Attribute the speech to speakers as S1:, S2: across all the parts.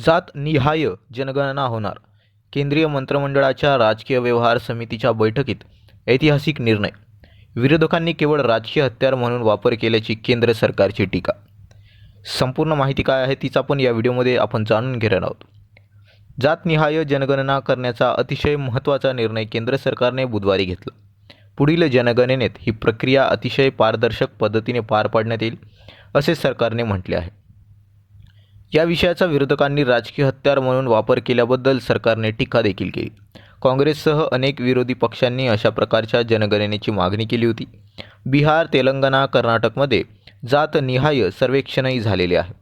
S1: जात निहाय जनगणना होणार. केंद्रीय मंत्रिमंडळाच्या राजकीय व्यवहार समितीच्या बैठकीत ऐतिहासिक निर्णय. विरोधकांनी केवळ राजकीय हत्यार म्हणून वापर केल्याची केंद्र सरकारची टीका. संपूर्ण माहिती काय आहे तीच आपण या व्हिडिओमध्ये आपण जाणून घेणार आहोत. जातनिहाय जनगणना करण्याचा अतिशय महत्त्वाचा निर्णय केंद्र सरकारने बुधवारी घेतला. पुढील जनगणनेत ही प्रक्रिया अतिशय पारदर्शक पद्धतीने पार पाडण्यात येईल असे सरकारने म्हटले आहे. या विषयाचा विरोधकांनी राजकीय हत्यार म्हणून वापर केल्याबद्दल सरकारने टीका देखील केली. काँग्रेससह अनेक विरोधी पक्षांनी अशा प्रकारच्या जनगणनेची मागणी केली होती. बिहार तेलंगणा कर्नाटकमध्ये जातनिहाय सर्वेक्षणही झालेले आहे.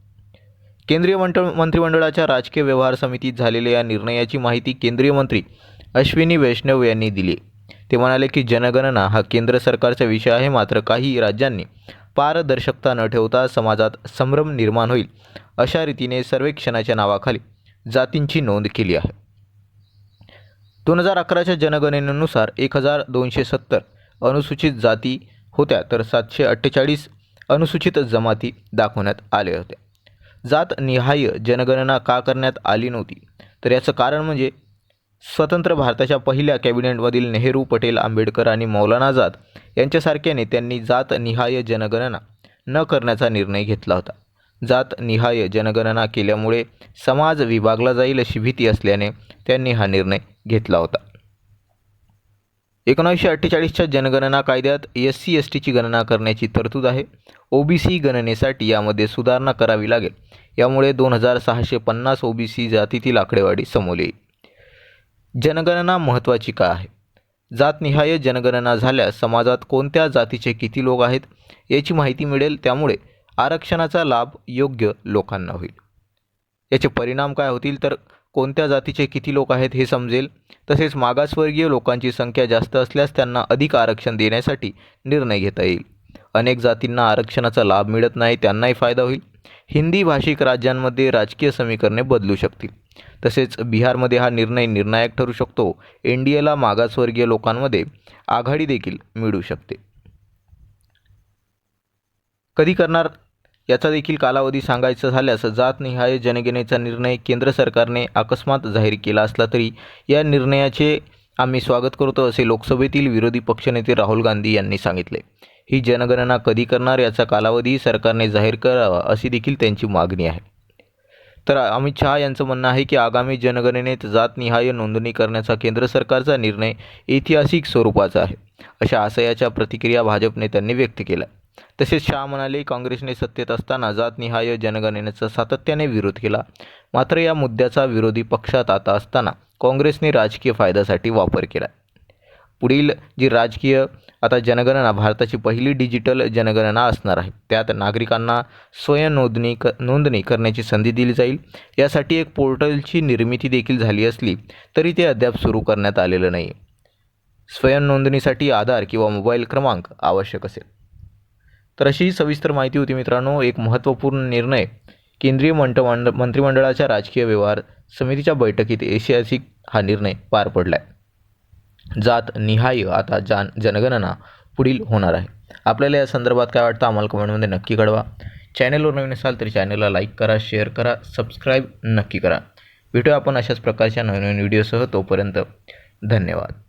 S1: केंद्रीय मंडळ मंत्रिमंडळाच्या राजकीय व्यवहार समितीत झालेल्या या निर्णयाची माहिती केंद्रीय मंत्री अश्विनी वैष्णव यांनी दिली. ते म्हणाले की जनगणना हा केंद्र सरकारचा विषय आहे मात्र काही राज्यांनी पारदर्शकता न ठेवता समाजात संभ्रम निर्माण होईल अशा रीतीने सर्वेक्षणाच्या नावाखाली जातींची नोंद केली आहे. दोन हजार अकराच्या जनगणनेनुसार एक हजार दोनशे सत्तर अनुसूचित जाती होत्या तर सातशे अठ्ठेचाळीस अनुसूचित जमाती दाखवण्यात आल्या होत्या जात निहाय जनगणना का करण्यात आली नव्हती? तर याचं कारण म्हणजे स्वतंत्र भारताच्या पहिल्या कॅबिनेटमधील नेहरू पटेल आंबेडकर आणि मौलाना आझाद यांच्यासारख्या नेत्यांनी जात निहाय जनगणना न करण्याचा निर्णय घेतला होता. जात निहाय जनगणना केल्यामुळे समाज विभागला जाईल अशी भीती असल्याने त्यांनी हा निर्णय घेतला होता. एकोणीसशे अठ्ठेचाळीसच्या जनगणना कायद्यात एस सी एस टीची गणना करण्याची तरतूद आहे. ओबीसी गणनेसाठी यामध्ये सुधारणा करावी लागेल. यामुळे दोन हजार सहाशे पन्नास ओबीसी जातीतील आकडेवारी समोर येईल. जनगणना महत्त्वाची का आहे? जातनिहाय जनगणना झाल्यास समाजात कोणत्या जातीचे किती लोक आहेत याची माहिती मिळेल. त्यामुळे आरक्षणाचा लाभ योग्य लोकांना होईल. याचे परिणाम काय होतील? तर कोणत्या जातीचे किती लोक आहेत हे समजेल. तसेच मागासवर्गीय लोकांची संख्या जास्त असल्यास त्यांना अधिक आरक्षण देण्यासाठी निर्णय घेता येईल. अनेक जातींना आरक्षणाचा लाभ मिळत नाही त्यांनाही फायदा होईल. हिंदी भाषिक राज्यांमध्ये राजकीय समीकरणे बदलू शकतील. तसेच बिहारमध्ये हा निर्णय निर्णायक ठरू शकतो. एन डी एला मागासवर्गीय लोकांमध्ये आघाडी देखील मिळू शकते. कधी करणार? याचा देखील कालावधी सांगायचं झाल्यास जातनिहाय जनगणनेचा निर्णय केंद्र सरकारने अकस्मात जाहीर केला असला तरी या निर्णयाचे आम्ही स्वागत करतो असे लोकसभेतील विरोधी पक्षनेते राहुल गांधी यांनी सांगितले. ही जनगणना कधी करणार याचा कालावधी सरकारने जाहीर करावा अशी देखील त्यांची मागणी आहे. तर अमित शहा यांचं म्हणणं आहे की आगामी जनगणनेत जातनिहाय नोंदणी करण्याचा केंद्र सरकारचा निर्णय ऐतिहासिक स्वरूपाचा आहे अशा आशयाच्या प्रतिक्रिया भाजप नेत्यांनी व्यक्त केल्या. तसेच शहा म्हणाले काँग्रेसने सत्तेत असताना जातनिहाय जनगणनेचा सातत्याने विरोध केला. मात्र या मुद्द्याचा विरोधी पक्षात आता असताना काँग्रेसने राजकीय फायद्यासाठी वापर केला. पुढील जी राजकीय आता जनगणना भारताची पहिली डिजिटल जनगणना असणार आहे. त्यात नागरिकांना स्वयंनोंदणी क नोंदणी करण्याची संधी दिली जाईल. यासाठी एक पोर्टलची निर्मिती देखील झाली असली तरी ते अद्याप सुरू करण्यात आलेलं नाही. स्वयंनोंदणीसाठी आधार किंवा मोबाईल क्रमांक आवश्यक असेल. तर अशी सविस्तर माहिती होती मित्रांनो. एक महत्त्वपूर्ण निर्णय केंद्रीय मंट मंत्रिमंडळाच्या राजकीय व्यवहार समितीच्या बैठकीत ऐतिहासिक हा निर्णय पार पडला आहे जात निहाय आता जान जनगणना पुढील होणार आहे. आपल्याला या संदर्भात काय वाटतं आम्हाला कमेंटमध्ये नक्की कळवा. चॅनलवर नवीन असाल तर चॅनलला लाईक करा शेअर करा सबस्क्राईब नक्की करा. भेटूया आपण अशाच प्रकारच्या नवीन नवीन व्हिडिओसह तोपर्यंत धन्यवाद.